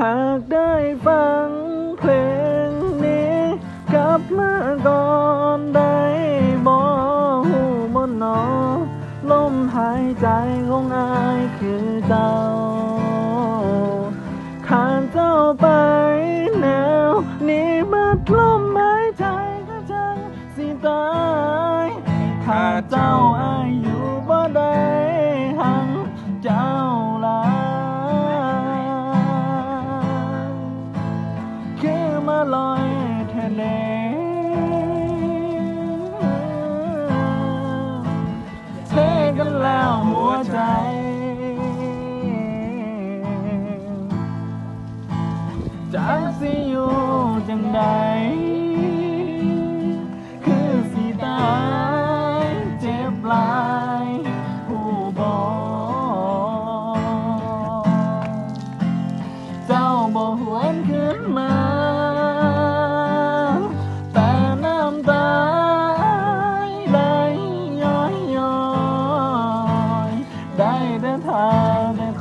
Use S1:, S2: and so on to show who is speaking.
S1: หากได้ฟังเพลงนี้ กลับมาก่อนได้บ่หูมนนอลมหายใจของอายคือเจ้าขาดเจ้าไปแนวนี้บัดลมหายใจก็จังสิตายขาดเจ้าอายอยู่บ่ได้ เทกันแล้วหัวใจ จากสิอยู่จังใด คือสิตายเจ็บหลายผู้บอกเจ้าบ่หวนขึ้นมา